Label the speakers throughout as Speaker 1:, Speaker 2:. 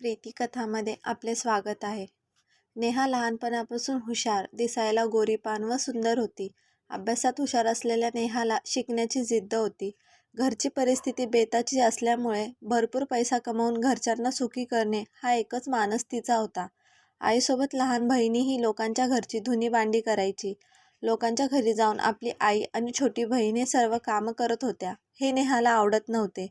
Speaker 1: प्रीती कथामध्ये आपले स्वागत आहे. नेहा लहानपणापासून हुशार दिसायला गोरीपान व सुंदर होती. अभ्यासात हुशार असलेल्या नेहाला शिकण्याची जिद्द होती. घरची परिस्थिती बेताची असल्यामुळे भरपूर पैसा कमवून घरच्यांना सुखी करणे हा एकच मानस तिचा होता. आईसोबत लहान बहिणीही लोकांच्या घरची धुनी भांडी करायची. लोकांच्या घरी जाऊन आपली आई आणि छोटी बहीण हे सर्व कामं करत होत्या. हे नेहाला आवडत नव्हते.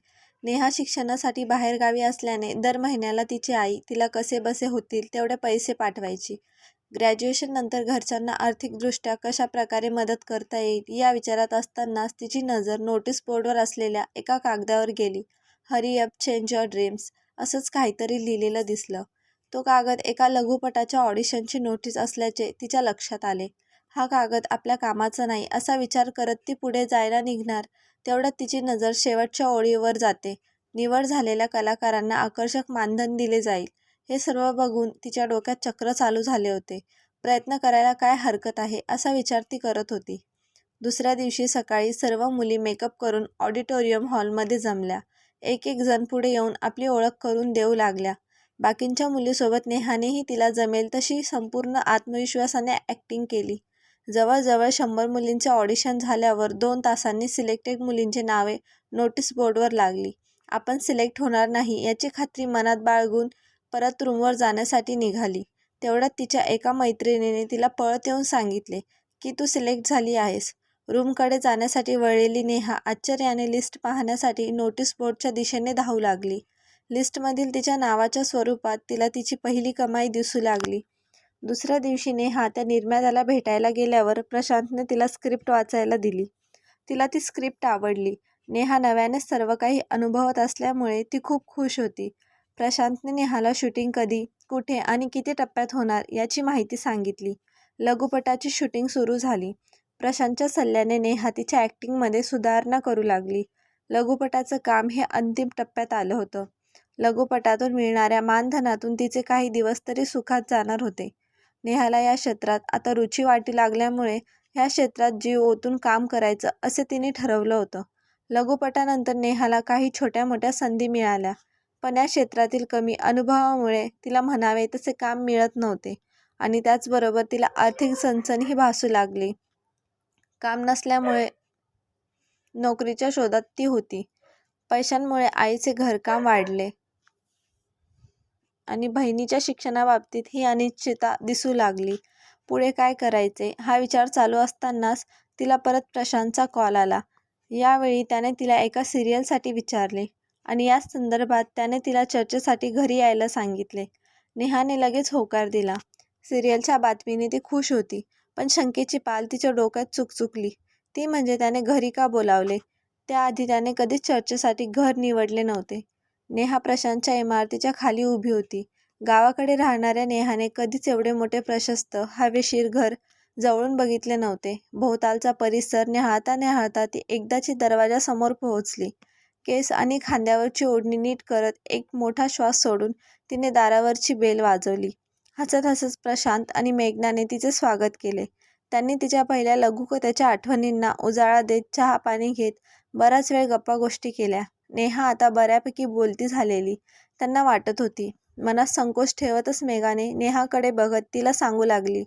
Speaker 1: नेहा शिक्षणासाठी बाहेरगावी असल्याने दर महिन्याला तिची आई तिला कसे बसे होतील तेवढे पैसे पाठवायची. ग्रॅज्युएशननंतर घरच्यांना आर्थिकदृष्ट्या कशा प्रकारे मदत करता येईल या विचारात असतानाच तिची नजर नोटीस बोर्डवर असलेल्या एका कागदावर गेली. Hurry up change your dreams असंच काहीतरी लिहिलेलं दिसलं. तो कागद एका लघुपटाच्या ऑडिशनची नोटीस असल्याचे तिच्या लक्षात आले. हा कागद आपल्या कामाचा नाही असा विचार करत ती पुढे जायला निघणार. तेवढ्यात तिची नजर शेवटच्या ओळीवर जाते. निवड झालेल्या कलाकारांना आकर्षक मानधन दिले जाईल. हे सर्व बघून तिच्या डोक्यात चक्र चालू झाले होते. प्रयत्न करायला काय हरकत आहे असा विचार ती करत होती. दुसऱ्या दिवशी सकाळी सर्व मुली मेकअप करून ऑडिटोरियम हॉलमध्ये जमल्या. एक एक जण पुढे येऊन आपली ओळख करून देऊ लागल्या. बाकींच्या मुलीसोबत नेहानेही तिला जमेल तशी संपूर्ण आत्मविश्वासाने ॲक्टिंग केली. जवळजवळ शंभर मुलींचे ऑडिशन झाल्यावर दोन तासांनी सिलेक्टेड मुलींची नावे नोटीस बोर्डवर लागली. आपण सिलेक्ट होणार नाही याची खात्री मनात बाळगून परत रूमवर जाण्यासाठी निघाली. तेवढ्यात तिच्या एका मैत्रिणीने तिला पळत येऊन सांगितले की तू सिलेक्ट झाली आहेस. रूमकडे जाण्यासाठी वळलेली नेहा आश्चर्याने लिस्ट पाहण्यासाठी नोटीस बोर्डच्या दिशेने धावू लागली. लिस्टमधील तिच्या नावाच्या स्वरूपात तिला तिची पहिली कमाई दिसू लागली. दुसऱ्या दिवशी नेहा त्या निर्मात्याला भेटायला गेल्यावर प्रशांतने तिला स्क्रिप्ट वाचायला दिली. तिला ती स्क्रिप्ट आवडली. नेहा नव्याने सर्व काही अनुभवत असल्यामुळे ती खूप खुश होती. प्रशांतने नेहाला शूटिंग कधी कुठे आणि किती टप्प्यात होणार याची माहिती सांगितली. लघुपटाची शूटिंग सुरू झाली. प्रशांतच्या सल्ल्याने नेहा तिच्या ॲक्टिंगमध्ये सुधारणा करू लागली. लघुपटाचं काम हे अंतिम टप्प्यात आलं होतं. लघुपटातून मिळणाऱ्या मानधनातून तिचे काही दिवस तरी सुखात जाणार होते. नेहाला या क्षेत्रात. आता रुची वाटी लागल्यामुळे ह्या क्षेत्रात जीव ओतून काम करायचं असे तिने ठरवलं होतं. लघुपटानंतर नेहाला काही छोट्या मोठ्या संधी मिळाल्या. पण या क्षेत्रातील कमी अनुभवामुळे तिला म्हणावे तसे काम मिळत नव्हते आणि त्याचबरोबर तिला आर्थिक सणसणही भासू लागली. काम नसल्यामुळे नोकरीच्या शोधात ती होती. पैशांमुळे आईचे घरकाम वाढले. आणि बहिणीच्या शिक्षणाबाबतीत ही अनिश्चितता दिसू लागली. पुढे काय करायचे? हा विचार चालू असतानाच तिला परत प्रशांतचा कॉल आला. यावेळी त्याने तिला एका सिरियलसाठी विचारले आणि या संदर्भात त्याने तिला चर्चेसाठी घरी यायला सांगितले. नेहाने लगेच होकार दिला. सिरियलच्या बातमीने ती खुश होती पण शंकेची पाल तिच्या डोक्यात चुकचुकली. ती म्हणजे त्याने घरी का बोलावले? त्याआधी त्याने कधीच चर्चेसाठी घर निवडले नव्हते. नेहा प्रशांतच्या इमारतीच्या खाली उभी होती. गावाकडे राहणाऱ्या नेहाने कधीच एवढे मोठे प्रशस्त हवेशीर घर जवळून बघितले नव्हते. भोवतालचा परिसर न्याहाळता न्याहाळता ती एकदाची दरवाजासमोर पोहोचली. केस आणि खांद्यावरची ओढणी नीट करत एक मोठा श्वास सोडून तिने दारावरची बेल वाजवली. हसत हसत प्रशांत आणि मेघनाने तिचे स्वागत केले. त्यांनी तिच्या पहिल्या लघुकथेच्या आठवणींना उजाळा देत चहा पाणी घेत बराच वेळ गप्पा गोष्टी केल्या. नेहा आता बऱ्यापैकी बोलती झालेली. त्यांना वाटत होती. मनात संकोच ठेवतच मेघाने नेहाकडे बघत तिला सांगू लागली.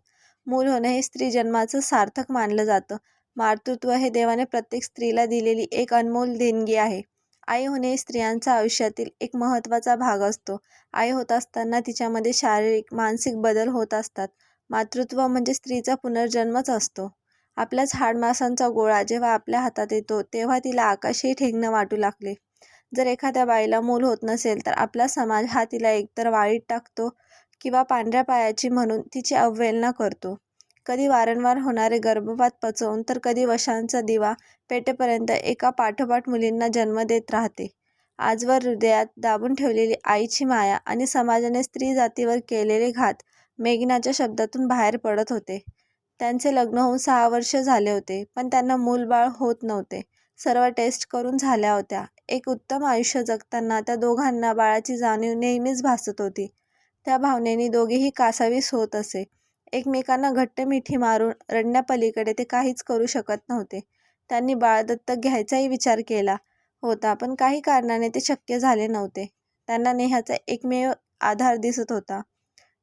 Speaker 1: मूल होणे हे स्त्री जन्माचं सार्थक मानलं जातं. मातृत्व हे देवाने प्रत्येक स्त्रीला दिलेली एक अनमोल देणगी आहे. आई होणे स्त्रियांचा आयुष्यातील एक महत्त्वाचा भाग असतो. आई होत असताना तिच्यामध्ये शारीरिक मानसिक बदल होत असतात. मातृत्व म्हणजे स्त्रीचा पुनर्जन्मच असतो. आपल्याच हाडमासांचा गोळा जेव्हा आपल्या हातात येतो तेव्हा तिला आकाशही ठेंगणं वाटू लागले. जर एखाद्या बाईला मूल होत नसेल तर आपला समाज हा तिला एकतर वाळीत टाकतो किंवा पांढऱ्या पायाची म्हणून तिची अवहेलना करतो. कधी वारंवार होणारे गर्भपात पचवून तर कधी वशांचा दिवा पेटेपर्यंत एका पाठोपाठ मुलींना जन्म देत राहते. आजवर हृदयात दाबून ठेवलेली आईची माया आणि समाजाने स्त्री जातीवर केलेले घात मेघनाच्या शब्दातून बाहेर पडत होते. त्यांचे लग्न होऊन सहा वर्ष झाले होते पण त्यांना मूलबाळ होत नव्हते. सर्व टेस्ट करून झाल्या होत्या. एक उत्तम आयुष्य जगताना त्या दोघांना बाळाची जाणीव नेहमीच भासत होती. त्या भावनेने दोघेही कासावीस होत असे. एकमेकांना घट्ट मिठी मारून रडण्यापलीकडे ते काहीच करू शकत नव्हते. त्यांनी बाळ दत्तक घ्यायचाही विचार केला होता पण काही कारणाने ते शक्य झाले नव्हते. त्यांना नेहाचा एकमेव आधार दिसत होता.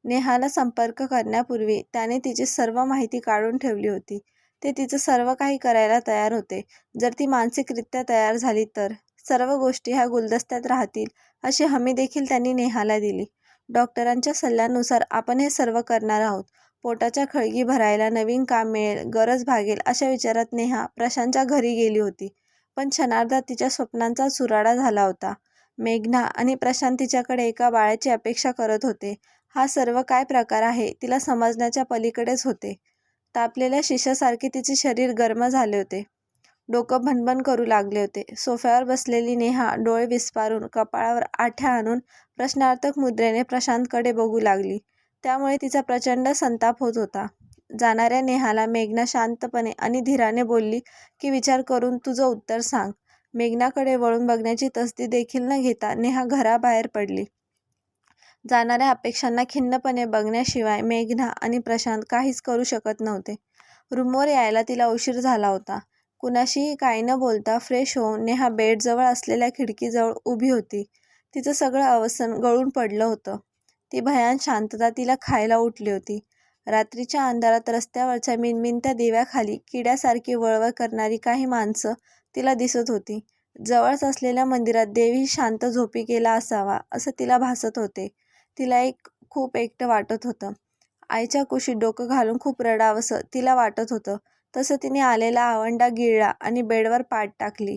Speaker 1: नेहाला संपर्क करण्यापूर्वी त्याने तिची सर्व माहिती काढून ठेवली होती. ते तिचं सर्व काही करायला तयार होते. जर ती मानसिकरित्या तयार झाली तर सर्व गोष्टी ह्या गुलदस्त्यात राहतील अशी हमी देखील त्यांनी नेहाला दिली. डॉक्टरांच्या सल्ल्यानुसार आपण हे सर्व करणार आहोत. पोटाच्या खळगी भरायला नवीन काम मिळेल गरज भागेल अशा विचारात नेहा प्रशांतच्या घरी गेली होती. पण क्षणार्धात तिच्या स्वप्नांचा चुराडा झाला होता. मेघना आणि प्रशांत तिच्याकडे एका बाळाची अपेक्षा करत होते. हा सर्व काय प्रकार आहे तिला समजण्याच्या पलीकडेच होते. तापलेल्या शिशासारखे तिचे शरीर गर्म झाले होते. डोकं भनभन करू लागले होते. सोफ्यावर बसलेली नेहा डोळे विस्पारून कपाळावर आठ्या आणून प्रश्नार्थक मुद्रेने प्रशांतकडे बघू लागली. त्यामुळे तिचा प्रचंड संताप होत होता. जाणाऱ्या नेहाला मेघना शांतपणे आणि धीराने बोलली की विचार करून तुझं उत्तर सांग. मेघनाकडे वळून बघण्याची तसदी देखील न घेता नेहा घराबाहेर पडली. जाणाऱ्या अपेक्षांना खिन्नपणे बघण्याशिवाय मेघना आणि प्रशांत काहीच करू शकत नव्हते. रूमवर यायला तिला उशीर झाला होता. कुणाशीही काही न बोलता फ्रेश होऊन नेहा बेडजवळ असलेल्या खिडकीजवळ उभी होती. तिचं सगळं अवसन गळून पडलं होतं. ती भयान शांतता तिला खायला उठली होती. रात्रीच्या अंधारात रस्त्यावरच्या मिनमिनत्या दिव्याखाली किड्यासारखी वळवळ करणारी काही माणसं तिला दिसत होती. जवळच असलेल्या मंदिरात देवी शांत झोपी गेला असावा असं तिला भासत होते. तिला एक खूप एकटं वाटत होतं. आईच्या कुशीत डोकं घालून खूप रडावंसं तिला वाटत होतं. तसं तिने आलेला आवंडा गिळला आणि बेडवर पाठ टाकली.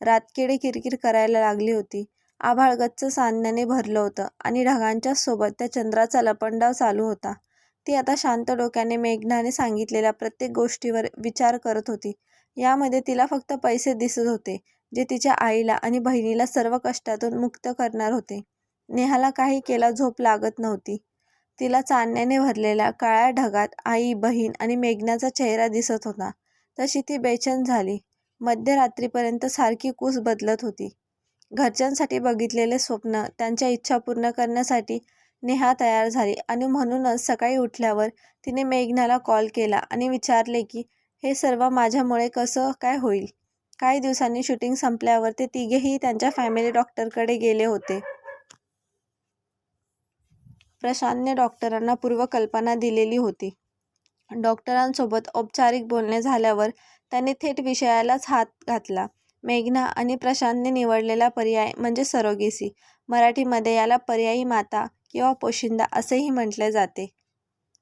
Speaker 1: रातकिडी किरकिर करायला लागली होती. आभाळ गच्च चांदण्याने भरलं होतं आणि ढगांच्या सोबत त्या चंद्राचा लपंडाव चालू होता. ती आता शांत डोक्याने मेघनाने सांगितलेल्या प्रत्येक गोष्टीवर विचार करत होती. यामध्ये तिला फक्त पैसे दिसत होते जे तिच्या आईला आणि बहिणीला सर्व कष्टातून मुक्त करणार होते. नेहाला काही केला झोप लागत नव्हती. तिला चांदण्याने भरलेल्या काळ्या ढगात आई बहीण आणि मेघनाचा चेहरा दिसत होता. तशी ती बेचैन झाली. मध्यरात्रीपर्यंत सारखी कूस बदलत होती. घरच्यांसाठी बघितलेले स्वप्न त्यांच्या इच्छा पूर्ण करण्यासाठी नेहा तयार झाली आणि म्हणूनच सकाळी उठल्यावर तिने मेघनाला कॉल केला आणि विचारले की हे सर्व माझ्यामुळे कसं काय होईल काही दिवसांनी शूटिंग संपल्यावर ते तिघेही त्यांच्या फॅमिली डॉक्टरकडे गेले होते. प्रशांतने डॉक्टरांना पूर्वकल्पना दिलेली होती. डॉक्टरांसोबत औपचारिक बोलणे झाल्यावर त्यांनी थेट विषयालाच हात घातला. मेघना आणि प्रशांतने निवडलेला पर्याय म्हणजे सरोगेसी. मराठीमध्ये याला पर्यायी माता किंवा पोशिंदा असेही म्हटले जाते.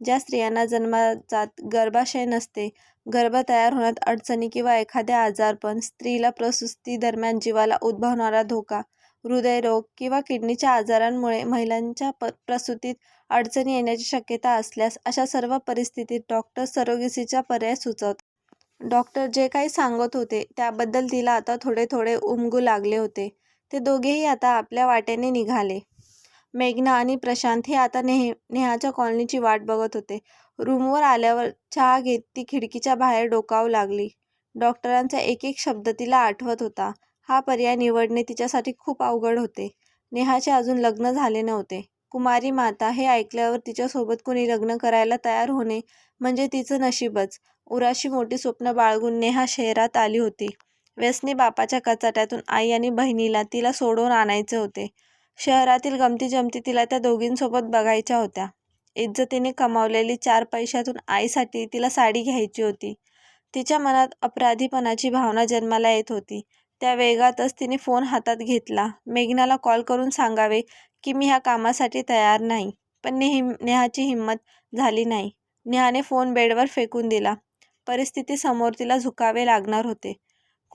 Speaker 1: ज्या स्त्रियांना जन्माजात गर्भाशय नसते गर्भ तयार होण्यात अडचणी किंवा एखाद्या आजारपण स्त्रीला प्रसुस्ती दरम्यान जीवाला उद्भवणारा धोका हृदयरोग किंवा किडनीच्या आजारांमुळे महिलांच्या प प्रसूतीत अडचणी येण्याची शक्यता असल्यास अशा सर्व परिस्थितीत डॉक्टर सरोगेसीचा पर्याय सुचवतात. डॉक्टर जे काही सांगत होते त्याबद्दल तिला आता थोडे थोडे उमगू लागले होते. ते दोघेही आता आपल्या वाटेने निघाले. मेघना आणि प्रशांत हे आता नेह नेहाच्या कॉलनीची वाट बघत होते. रूमवर आल्यावर चहा घेत ती खिडकीच्या बाहेर डोकावू लागली. डॉक्टरांचा एक एक शब्द तिला आठवत होता. हा पर्याय निवडणे तिच्यासाठी खूप अवघड होते. नेहाचे अजून लग्न झाले नव्हते. कुमारी माता हे ऐकल्यावर तिच्यासोबत कुणी लग्न करायला तयार होणे म्हणजे तिचं नशीबच. उराशी मोठी स्वप्न बाळगून नेहा शहरात आली होती. व्यसनी बापाच्या कचाट्यातून आई आणि बहिणीला तिला सोडवून आणायचे होते. शहरातील गमती जमती तिला त्या दोघींसोबत बघायच्या होत्या. इज्जतीने कमावलेली चार पैशातून आईसाठी तिला साडी घ्यायची होती. तिच्या मनात अपराधीपणाची भावना जन्माला येत होती. त्या वेगातच तिने फोन हातात घेतला. मेघनाला कॉल करून सांगावे की मी ह्या कामासाठी तयार नाही पण नेहमी नेहाची हिंमत झाली नाही. नेहाने फोन बेडवर फेकून दिला. परिस्थिती समोर तिला झुकावे लागणार होते.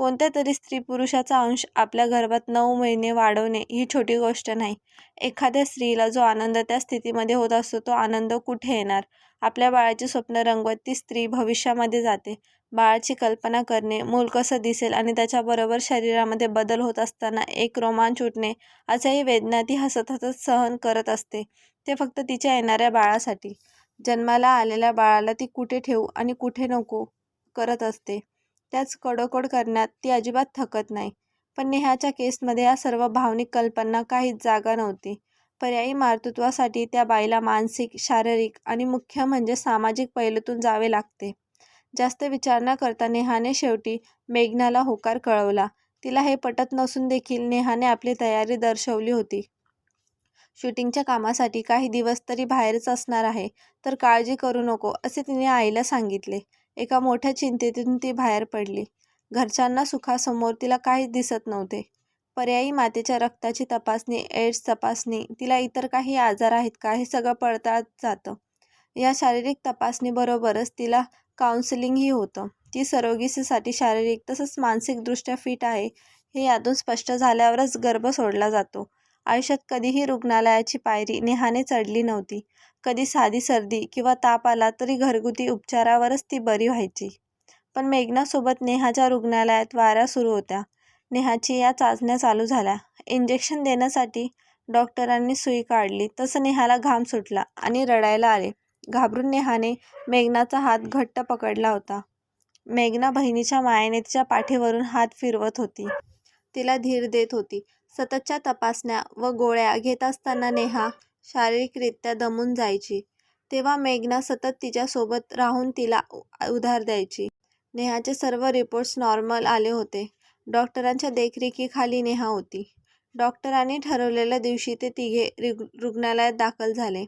Speaker 1: कोणत्या तरी स्त्री पुरुषाचा अंश आपल्या गर्भात नऊ महिने वाढवणे ही छोटी गोष्ट नाही. एखाद्या स्त्रीला जो आनंद त्या स्थितीमध्ये होत असतो तो आनंद कुठे येणार? आपल्या बाळाची स्वप्न रंगवत ती स्त्री भविष्यामध्ये जाते. बाळाची कल्पना करणे मूल कसं दिसेल आणि त्याच्याबरोबर शरीरामध्ये बदल होत असताना एक रोमांच उठणे अशाही वेदना ती हसत हसत सहन करत असते. ते फक्त तिच्या येणाऱ्या बाळासाठी. जन्माला आलेल्या बाळाला ती कुठे ठेवू आणि कुठे नको करत असते? त्याच कडोकड करण्यात ती अजिबात थकत नाही. पण नेहाच्या केसमध्ये या सर्व भावनिक कल्पना काहीच जागा नव्हती. पर्यायी मातृत्वासाठी त्या बाईला मानसिक शारीरिक आणि मुख्य म्हणजे सामाजिक पैलूतून जावे लागते. जास्त विचार न करता नेहाने शेवटी मेघनाला होकार कळवला. तिला हे पटत नसून देखील नेहाने आपली तयारी दर्शवली होती. शूटिंगच्या कामासाठी काही दिवस तरी बाहेरच असणार आहे. तर काळजी करू नको असे तिने आईला सांगितले. एका मोठ्या चिंतेतून ती बाहेर पडली. घरच्यांना सुखासमोर तिला काहीच दिसत नव्हते. पर्यायी मातेच्या रक्ताची तपासणी एड्स तपासणी तिला इतर काही आजार आहेत का हे सगळं पडताळत जातं. या शारीरिक तपासणीबरोबरच तिला काउन्सिलिंगही होतं. ती सरोगीसीसाठी शारीरिक तसंच मानसिकदृष्ट्या फिट आहे हे यातून स्पष्ट झाल्यावरच गर्भ सोडला जातो. आयुष्यात कधीही रुग्णालयाची पायरी नेहाने चढली नव्हती. कधी साधी सर्दी किंवा ताप आला तरी घरगुती उपचारावरच ती बरी व्हायची. पण मेघनासोबत नेहाच्या रुग्णालयात वाऱ्या सुरू होत्या. नेहाची या चाचण्या चालू झाल्या. इंजेक्शन देण्यासाठी डॉक्टरांनी सुई काढली. तसं नेहाला घाम सुटला आणि रडायला आले. घाबरून नेहाने मेघनाचा हात घट्ट पकडला होता. मेघना बहिणीच्या मायेने तिच्या पाठीवरून हात फिरवत होती. तिला धीर देत होती. सततच्या तपासण्या व गोळ्या घेत असताना नेहा शारीरिकरित्या दमून जायची. तेव्हा मेघना सतत तिच्यासोबत राहून तिला उधार द्यायची. नेहाचे सर्व रिपोर्ट्स नॉर्मल आले होते. डॉक्टरांच्या देखरेखीखाली नेहा होती. डॉक्टरांनी ठरवलेल्या दिवशी ते तिघे रुग रुग्णालयात दाखल झाले.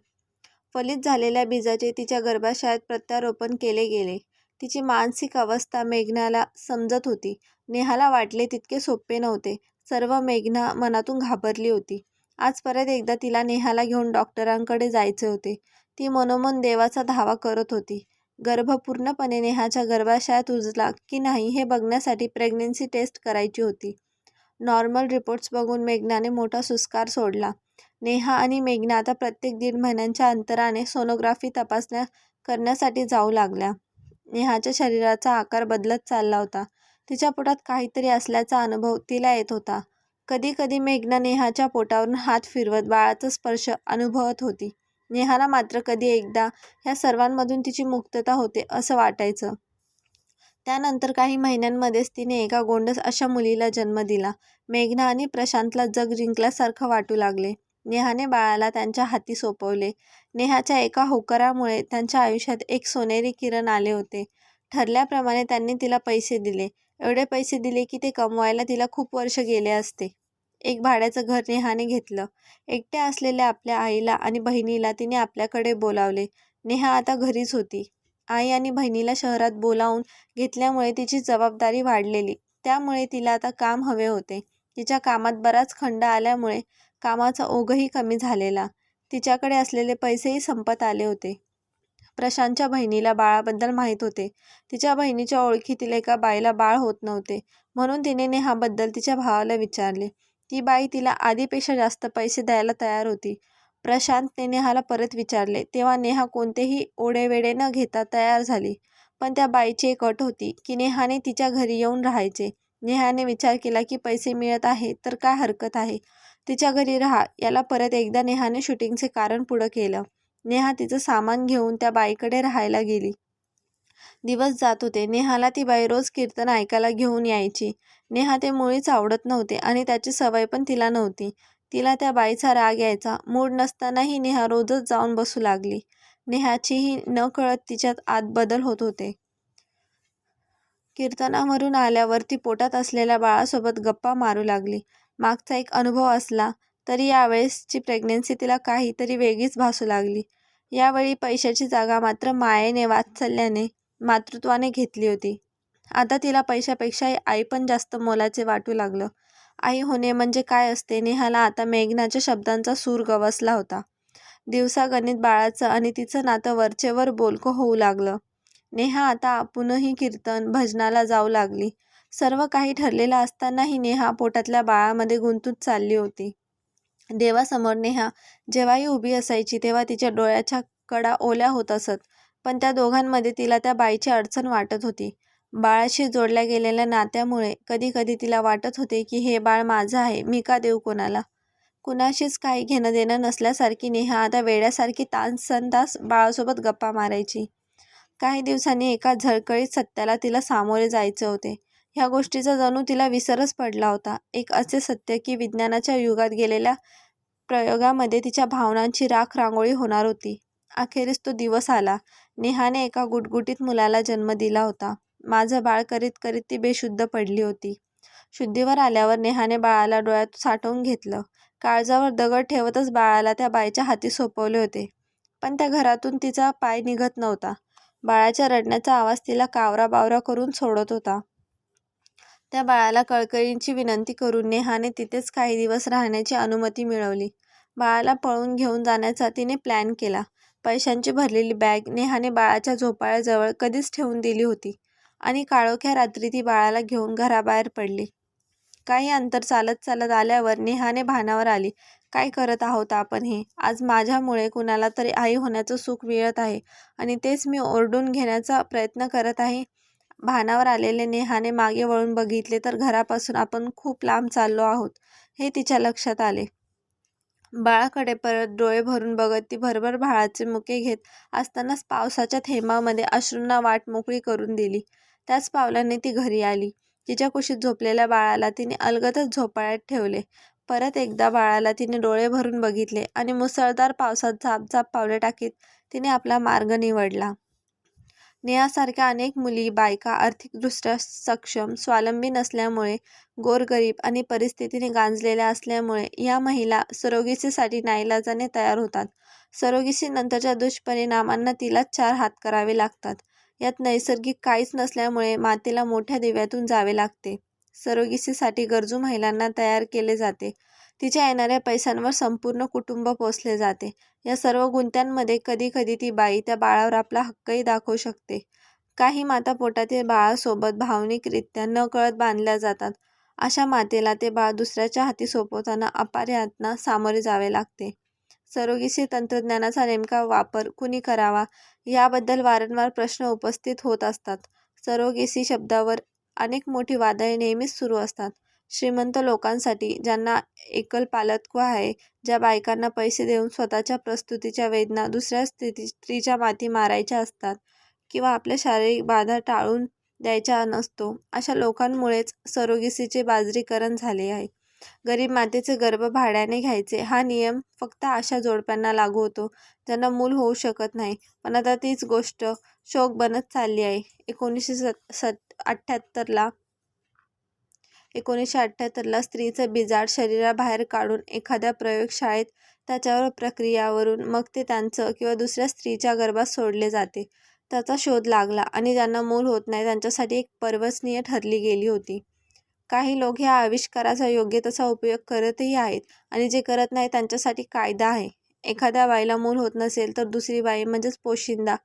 Speaker 1: फलित झालेल्या बीजाचे तिच्या गर्भाशयात प्रत्यारोपण केले गेले. तिची मानसिक अवस्था मेघनाला समजत होती. नेहाला वाटले तितके सोपे नव्हते सर्व मेघना मनातून घाबरली होती. आज परत एकदा तिला नेहाला घेऊन डॉक्टरांकडे जायचे होते. ती मनोमन देवाचा धावा करत होती. गर्भ पूर्णपणे नेहाच्या गर्भाशयात उजला की नाही हे बघण्यासाठी प्रेग्नन्सी टेस्ट करायची होती. नॉर्मल रिपोर्ट्स बघून मेघनाने मोठा सुस्कार सोडला. नेहा आणि मेघना आता प्रत्येक दीड महिन्यांच्या अंतराने सोनोग्राफी तपासण्या करण्यासाठी जाऊ लागल्या. नेहाच्या शरीराचा आकार बदलत चालला होता. तिच्या पोटात काहीतरी असल्याचा अनुभव तिला येत होता. कधी कधी मेघना नेहाच्या पोटावरून हात फिरवत बाळाचा स्पर्श अनुभवत होती. नेहाला मात्र कधी एकदा ह्या सर्वांमधून तिची मुक्तता होते असं वाटायचं. त्यानंतर काही महिन्यांमध्येच तिने एका गोंडस अशा मुलीला जन्म दिला. मेघना आणि प्रशांतला जग जिंकल्यासारखं वाटू लागले. नेहाने बाळाला त्यांच्या हाती सोपवले. नेहाच्या एका होकारामुळे त्यांच्या आयुष्यात एक सोनेरी किरण आले होते. ठरल्याप्रमाणे त्यांनी तिला पैसे दिले. एवढे पैसे दिले की ते कमवायला तिला खूप वर्ष गेले असते. एक भाड्याचं घर नेहाने घेतलं. एकट्या असलेल्या आपल्या आईला आणि बहिणीला तिने आपल्याकडे बोलावले. नेहा आता घरीच होती. आई आणि बहिणीला शहरात बोलावून घेतल्यामुळे तिची जबाबदारी वाढलेली. त्यामुळे तिला आता काम हवे होते. तिच्या कामात बराच खंड आल्यामुळे कामाचा ओघही कमी झालेला. तिच्याकडे असलेले पैसेही संपत आले होते. प्रशांतच्या बहिणीला बाळाबद्दल माहीत होते. तिच्या बहिणीच्या ओळखीतील एका बाईला बाळ होत नव्हते. म्हणून तिने नेहाबद्दल तिच्या भावाला विचारले. ती बाई तिला आधीपेक्षा जास्त पैसे द्यायला तयार होती. प्रशांतने नेहाला परत विचारले. तेव्हा नेहा कोणतेही ओढेवेढे न घेता तयार झाली. पण त्या बाईची एक अट होती की नेहाने तिच्या घरी येऊन राहायचे. नेहाने विचार केला की पैसे मिळत आहे तर काय हरकत आहे? तिच्या घरी राहा. याला परत एकदा नेहाने शूटिंगचे कारण पुढं केलं. नेहा तिचं सामान घेऊन त्या बाईकडे राहायला गेली. दिवस जात होते. नेहाला ती बाई रोज कीर्तन ऐकायला घेऊन यायची. नेहा ते मुळीच आवडत नव्हते आणि त्याची सवय पण तिला नव्हती. तिला त्या बाईचा राग यायचा. मूड नसतानाही नेहा रोजच जाऊन बसू लागली. नेहाचीही न कळत तिच्यात आत बदल होत होते. कीर्तनावरून आल्यावर ती पोटात असलेल्या बाळासोबत गप्पा मारू लागली. मागचा एक अनुभव असला तरी यावेळेसची प्रेग्नन्सी तिला काहीतरी वेगळीच भासू लागली. यावेळी पैशाची जागा मात्र मायेने वात्सल्याने मातृत्वाने घेतली होती. आता तिला पैशापेक्षाही आई पण जास्त मोलाचे वाटू लागलं. आई होणे म्हणजे काय असते नेहाला आता मेघनाच्या शब्दांचा सूर गवसला होता. दिवसागणित बाळाचं आणि तिचं नातं वरचेवर बोलकं होऊ लागलं. नेहा आता आपणही कीर्तन भजनाला जाऊ लागली. सर्व काही ठरलेलं असतानाही नेहा पोटातल्या बाळामध्ये गुंतून चालली होती. देवासमोर नेहा जेव्हाही उभी असायची तेव्हा तिच्या डोळ्याच्या कडा ओल्या होत असत. पण त्या दोघांमध्ये तिला त्या बाईची अडचण वाटत होती. बाळाशी जोडल्या गेलेल्या नात्यामुळे कधी कधी तिला वाटत होते की हे बाळ माझं आहे मी का देऊ कोणाला? कुणाशीच काही घेणं देणं नसल्यासारखी नेहा आता वेड्यासारखी तास तास बाळासोबत गप्पा मारायची. काही दिवसांनी एका झळकळीत सत्याला तिला सामोरे जायचे होते. ह्या गोष्टीचा जणू तिला विसरच पडला होता. एक असे सत्य की विज्ञानाच्या युगात गेलेल्या प्रयोगामध्ये तिच्या भावनांची राख रांगोळी होणार होती. अखेरीस तो दिवस आला. नेहाने एका गुटगुटीत मुलाला जन्म दिला होता. माझं बाळ करीत करीत ती बेशुद्ध पडली होती. शुद्धीवर आल्यावर नेहाने बाळाला डोळ्यात साठवून घेतलं. काळजावर दगड ठेवतच बाळाला त्या बाईच्या हाती सोपवले होते. पण त्या घरातून तिचा पाय निघत नव्हता. बाळाच्या रडण्याचा आवाज तिला कावरा बावरा करून सोडत होता. त्या बाळाला कळकळींची विनंती करून नेहाने तिथेच काही दिवस राहण्याची अनुमती मिळवली. बाळाला पळून घेऊन जाण्याचा तिने प्लॅन केला. पैशांची भरलेली बॅग नेहाने बाळाच्या झोपाळ्याजवळ कधीच ठेवून दिली होती आणि काळोख्या रात्री ती बाळाला घेऊन घराबाहेर पडली. काही अंतर चालत चालत आल्यावर नेहाने भानावर आली काय करत आहोत आपण हे? आज माझ्यामुळे कुणाला तरी आई होण्याचं सुख मिळत आहे आणि तेच मी ओरडून घेण्याचा प्रयत्न करत आहे. भानावर आलेले नेहाने मागे वळून बघितले तर घरापासून आपण खूप लांब चाललो आहोत हे तिच्या लक्षात आले. बाळाकडे परत डोळे भरून बघत ती भरभर बाळाचे मुके घेत असतानाच पावसाच्या थेंबामध्ये अश्रूंना वाट मोकळी करून दिली. त्याच पावलाने ती घरी आली. तिच्या कुशीत झोपलेल्या बाळाला तिने अलगदच झोपाळ्यात ठेवले. परत एकदा बाळाला तिने डोळे भरून बघितले आणि मुसळधार पावसात झाप झाप पावले टाकीत तिने आपला मार्ग निवडला. नेहासारख्या अनेक मुली बायका आर्थिकदृष्ट्या सक्षम स्वावलंबी नसल्यामुळे गोरगरीब आणि परिस्थितीने गांजलेल्या असल्यामुळे या महिला सरोगीसीसाठी नाईलाजाने तयार होतात. सरोगीसी नंतरच्या दुष्परिणामांना तिला चार हात करावे लागतात. यात नैसर्गिक काहीच नसल्यामुळे मातेला मोठ्या दिव्यातून जावे लागते. सरोगीसीसाठी गरजू महिलांना तयार केले जाते. तिच्या येणाऱ्या पैशांवर संपूर्ण कुटुंब पोसले जाते. या सर्व गुंत्यांमध्ये कधी कधी ती बाई त्या बाळावर आपला हक्कही दाखवू शकते. काही माता पोटातील बाळासोबत भावनिकरित्या न कळत बांधल्या जातात. अशा मातेला ते बाळ दुसऱ्याच्या हाती सोपवताना अपार यातना सामोरे जावे लागते. सरोगीसी तंत्रज्ञानाचा नेमका वापर कुणी करावा याबद्दल वारंवार प्रश्न उपस्थित होत असतात. सरोगेसी शब्दावर अनेक मोठी वादळे नेहमीच सुरू असतात. श्रीमंत लोकांसाठी ज्यांना एकल पालत्व आहे ज्या बायकांना पैसे देऊन स्वतःच्या प्रस्तुतीच्या वेदना दुसऱ्या स्थिती स्त्रीच्या माती मारायच्या असतात किंवा आपल्या शारीरिक बाधा टाळून द्यायचा नसतो अशा लोकांमुळेच सरोगीसीचे बाजरीकरण झाले आहे. गरीब मातेचे गर्भ भाड्याने घ्यायचे हा नियम फक्त अशा जोडप्यांना लागू होतो ज्यांना मूल होऊ शकत नाही. पण आता तीच गोष्ट शोक बनत चालली आहे. एकोणीसशे सत सत अठ्ठ्याहत्तरला एकोणीसशे अठ्ठ्याहत्तरला स्त्रीचं बिजाड शरीराबाहेर काढून एखाद्या प्रयोगशाळेत त्याच्यावर प्रक्रियावरून मग ते त्यांचं किंवा दुसऱ्या स्त्रीच्या गर्भात सोडले जाते. त्याचा शोध लागला आणि ज्यांना मूल होत नाही त्यांच्यासाठी एक पर्वसनीय ठरली गेली होती. काही लोक ह्या आविष्काराचा योग्य तसा उपयोग करतही आहेत आणि जे करत नाही त्यांच्यासाठी कायदा आहे. एखाद्या बाईला मूल होत नसेल तर दुसरी बाई म्हणजेच पोशिंदा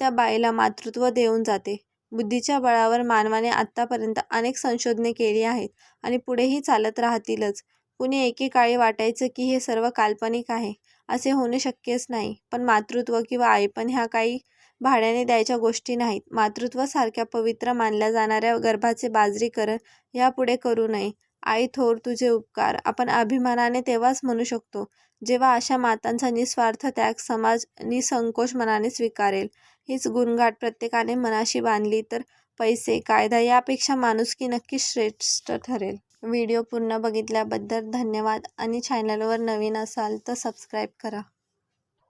Speaker 1: त्या बाईला मातृत्व देऊन जाते. बुद्धीच्या बळावर मानवाने आत्तापर्यंत अनेक संशोधने केली आहेत आणि पुढेही चालत राहतीलच. कुणी एकेकाळी वाटायचं की हे सर्व काल्पनिक आहे असे होणे शक्यच नाही. पण मातृत्व किंवा आईपण ह्या काही भाड्याने द्यायच्या गोष्टी नाहीत. मातृत्वासारख्या पवित्र मानल्या जाणाऱ्या गर्भाचे बाजरीकरण यापुढे करू नये. आई थोर तुझे उपकार. आपण अभिमानाने तेव्हाच म्हणू शकतो जेव्हा अशा मातांचा निस्वार्थ त्याग समाज निसंकोच मनाने स्वीकारेल. हीच गुणगाठ प्रत्येकाने मनाशी बांधली तर पैसे कायदा यापेक्षा माणुसकी नक्की श्रेष्ठ ठरेल. व्हिडिओ पूर्ण बघितल्याबद्दल धन्यवाद आणि चॅनलवर नवीन असाल तर सबस्क्राईब करा.